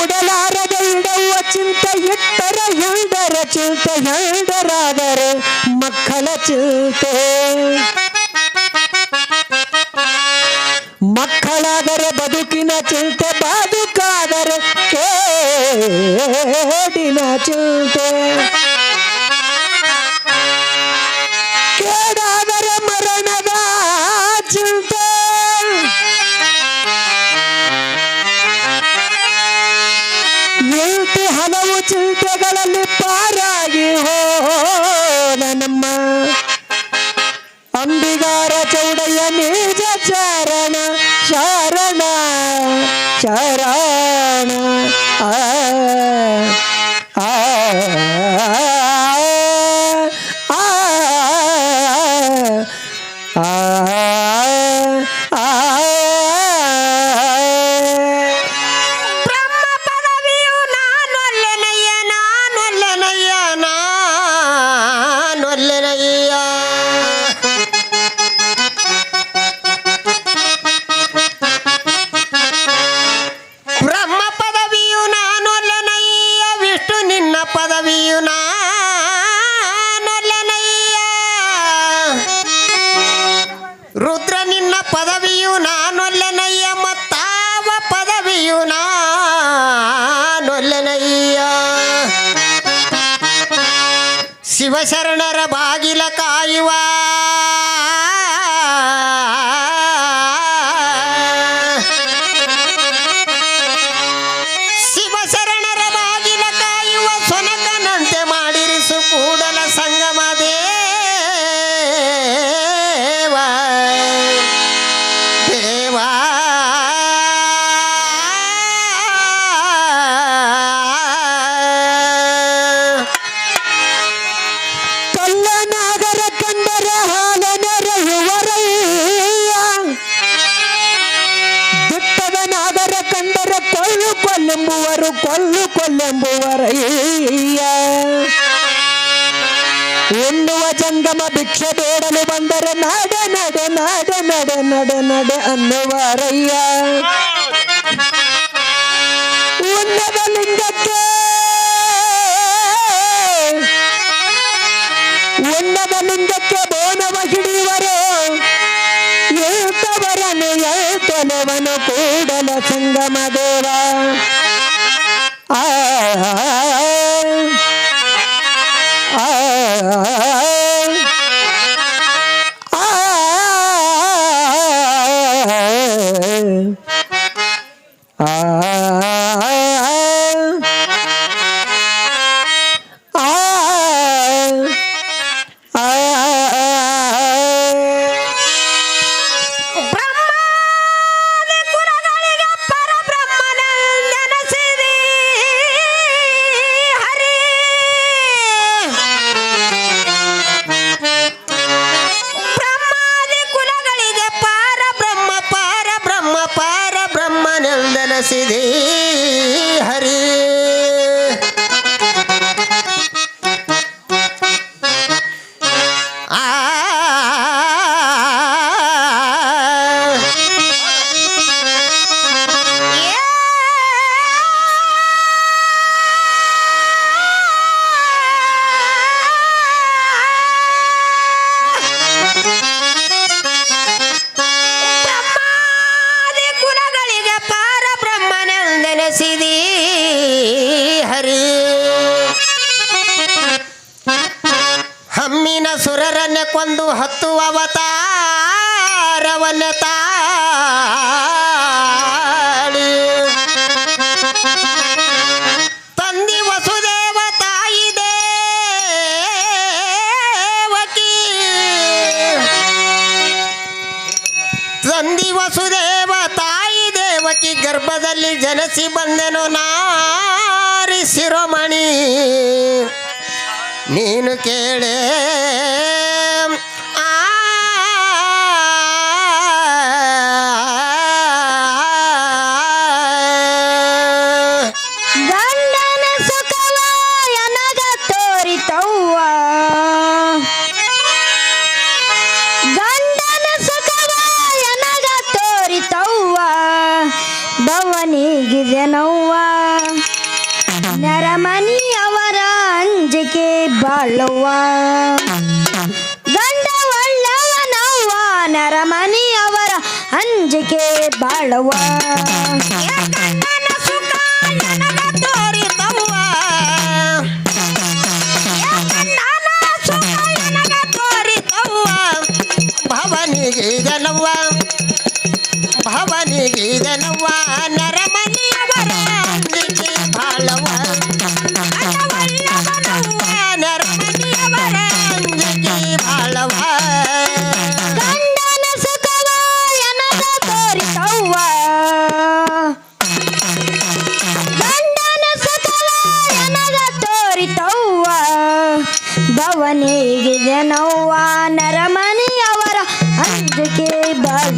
ಉಡಲಾರದ ಇಡುವ ಚಿಂತೆ ಇಟ್ಟರ ಹೆಂಡರ ಚಿಂತೆ, ಹೆಂಡರಾದರೆ ಮಕ್ಕಳ ಚಿಂತೆ. ಮಕ್ಕಳಾದರೆ ಬದುಕಿನ ಚಿಂತೆ, ಬದುಕಾದರೆ ಕೇಡಿನ ಚಿಂತೆ. ಶರಣ. ಆ ನಾನೊಲ್ಲೆನಯ್ಯ ಶಿವಶರಣರ ಬಾಗಿಲ ಕಾಯುವ. ಕೊಲ್ಲೆಂಬುವರಯ್ಯ ಉಣ್ಣುವ ಜಂಗಮ ಭಿಕ್ಷೆ ಬೇಡಲು ಬಂದರೆ ನಡೆ ನಡೆ ನಡೆ ನಡೆ ನಡೆ ನಡೆ ಅನ್ನುವರಯ್ಯ. ಉನ್ನದ ಲಿಂಗಕ್ಕೆ ಉನ್ನದ ಲಿಂಗಕ್ಕೆ ಬೋನವ ಹಿಡಿಯುವರು? ಏತವರನು ಏತನವನು ಆ ಕೊಂದು ಹತ್ತು ಅವತಾರವನ್ನ ತಾಳಿ. ತಂದಿ ವಸುದೇವ ತಾಯಿ ದೇವಕಿ. ತಂದಿ ವಸುದೇವ ತಾಯಿ ದೇವಕಿ ಗರ್ಭದಲ್ಲಿ ಜನಸಿ ಬಂದೆನು ನಾರಿ ಶಿರೋಮಣಿ. ನೀನು ಕೇಳೆ ಬಾಳುವ ಗಂಡ ಒಳ್ಳವನವ್ವ ನರಮನಿಯವರ ಅಂಜಿಕೆ ಬಾಳುವ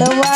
ಬಾಳುವ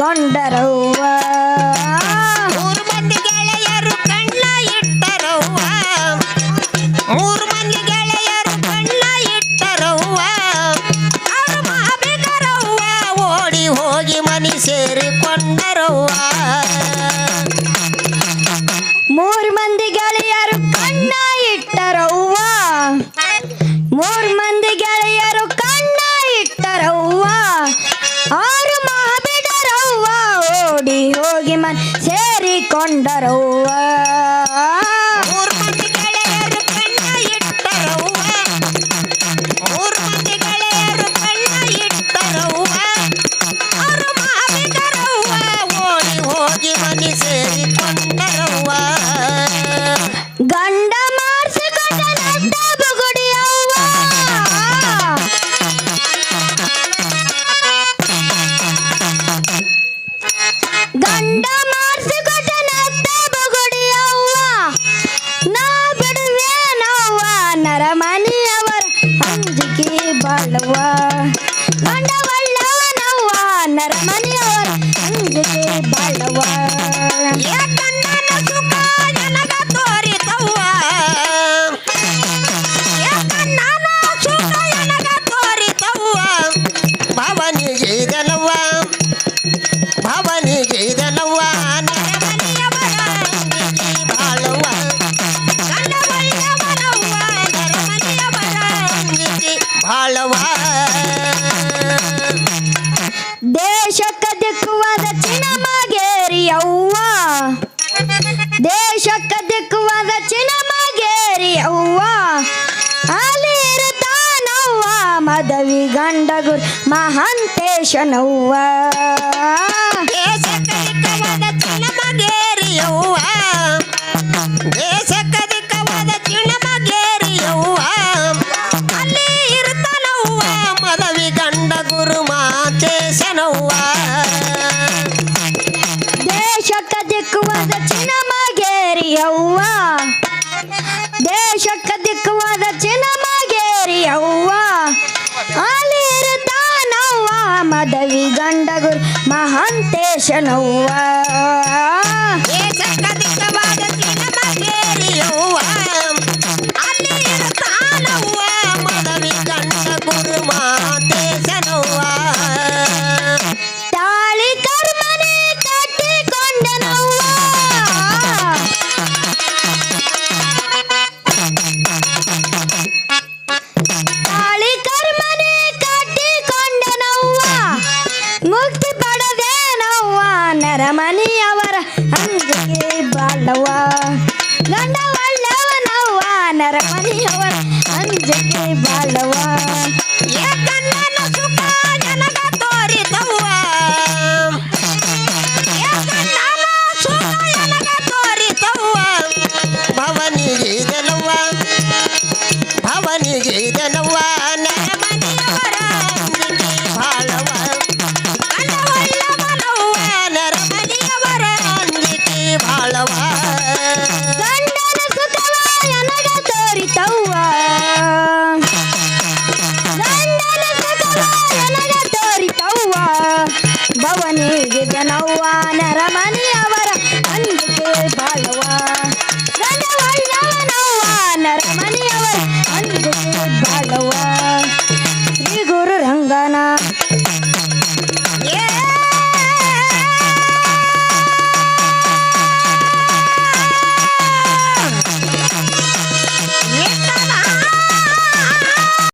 கொண்டரோ கொண்டரோவா ಗಂಡಗುರ್ ಮಹಾಂತೇಶ ನವ್ವ. ನವ್ವ ಮನೆಯವರ ಅಂಜಿಕೆ ಬಾಳವ ಗಂಡ ಒಳ್ಳವನವ್ವ ನರ ಮನೆಯವರ ಅಂಜಿಕೆ ಬಾಳವ ಭವನಿಗೆ Ramani.